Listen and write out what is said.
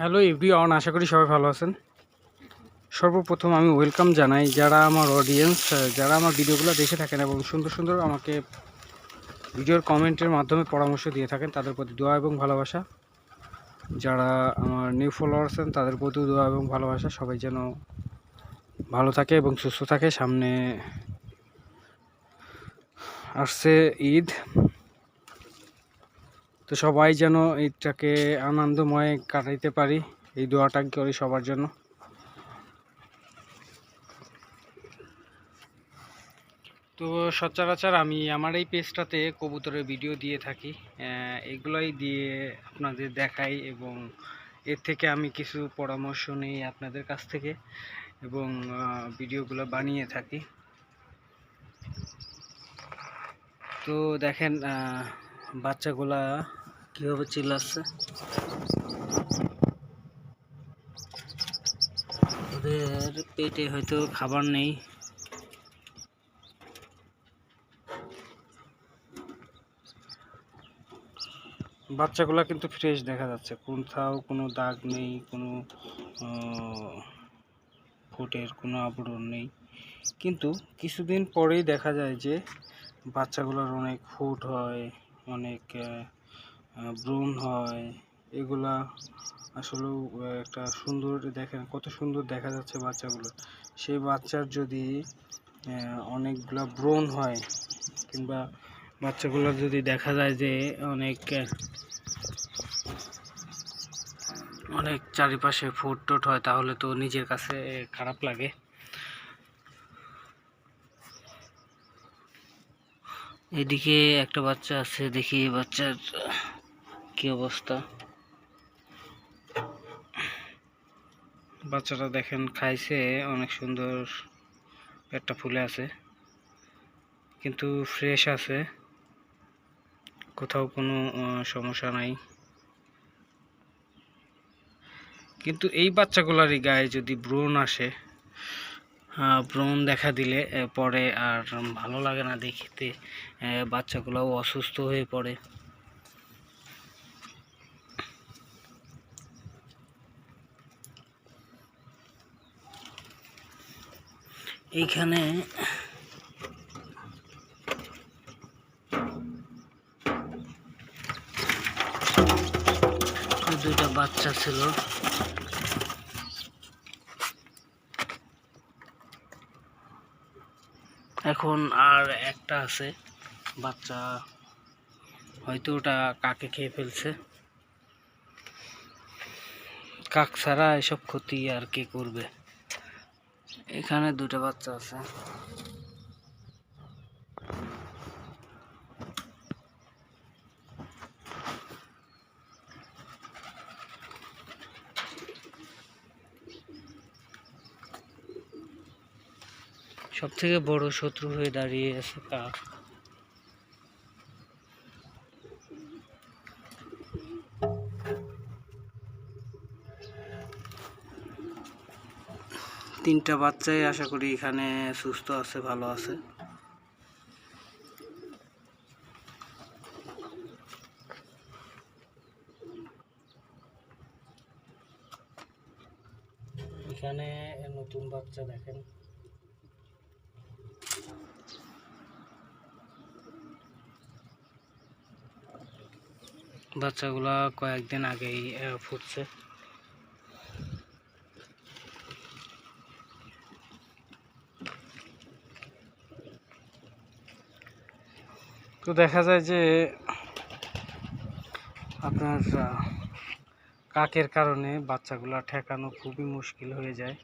Hello everyone, আশা করি সবাই ভালো আছেন। সর্বপ্রথম আমি ওয়েলকাম জানাই যারা আমার অডিয়েন্স যারা আমার ভিডিওগুলো দেখে থাকেন এবং সুন্দর সুন্দর আমাকে ভিডিওর কমেন্টের মাধ্যমে পরামর্শ দিয়ে থাকেন, তাদের প্রতি দোয়া এবং ভালোবাসা। যারা আমার নিউ ফলোয়ার আছেন, তাদের প্রতি দোয়া এবং ভালোবাসা। সবাই যেন ভালো থাকে এবং সুস্থ থাকে। সামনে আসছে ঈদ। তো সবাই যেন ঈদটাকে আনন্দময় কাটাইতে পারি, এই দোয়াটা করি সবার জন্য। তো সচরাচর আমি আমার এই পেজটাতে কবুতরের ভিডিও দিয়ে থাকি এগুলাই দিয়ে আপনাদের দেখাই এবং এর থেকে আমি কিছু পরামর্শ নিই আপনাদের কাছ থেকে এবং ভিডিওগুলো বানিয়ে থাকি। তো দেখেন বাচ্চাগুলা কীভাবে চিল্লাচ্ছে? ওদের পেটে হয়তো খাবার নেই। বাচ্চাগুলা কিন্তু ফ্রেশ দেখা যাচ্ছে। কোথাও কোনো দাগ নেই, কোনো ফুটের কোনো আবরণ নেই। কিন্তু কিছুদিন পরেই দেখা যায় যে বাচ্চাগুলোর অনেক ফুট হয় অনেক ব্রণ হয়। এগুলা আসলেও একটা সুন্দর দেখেন, কত সুন্দর দেখা যাচ্ছে বাচ্চাগুলো। সেই বাচ্চার যদি অনেকগুলা ব্রণ হয়, কিংবা বাচ্চাগুলোর যদি দেখা যায় যে অনেক অনেক চারিপাশে ফুট টুট হয়, তাহলে তো নিজের কাছে খারাপ লাগে। এদিকে একটা বাচ্চা আছে, দেখি বাচ্চার, কি অবস্থা? বাচ্চাটা দেখেন খাইছে, অনেক সুন্দর পেটটা ফুলে আছে, কিন্তু ফ্রেশ আছে, কোথাও কোনো সমস্যা নাই। কিন্তু এই বাচ্চাগুলারই গায়ে যদি ব্রণ আসে ব্রণ দেখা দিলে পরে আর ভালো লাগে না দেখতে বাচ্চাগুলোও অসুস্থ হয়ে পড়ে। এইখানে দুইটা বাচ্চা ছিল। এখন আর একটা আছে। বাচ্চা হয়তো ওটা কাকে খেয়ে ফেলছে। কাক ছাড়া এসব ক্ষতি আর কে করবে? এখানে দুটো বাচ্চা আছে। সব থেকে বড় শত্রু হয়ে দাঁড়িয়ে আছে কাক। তিনটা বাচ্চাই আশা করি এখানে সুস্থ আছে, ভালো আছে। এখানে নতুন বাচ্চা দেখেন। বাচ্চাগুলা কয়েকদিন আগেই ফুটছে। তো দেখা যায় যে আপনার কাকের কারণে বাচ্চাগুলা ঠেকানো খুবই মুশকিল হয়ে যায়।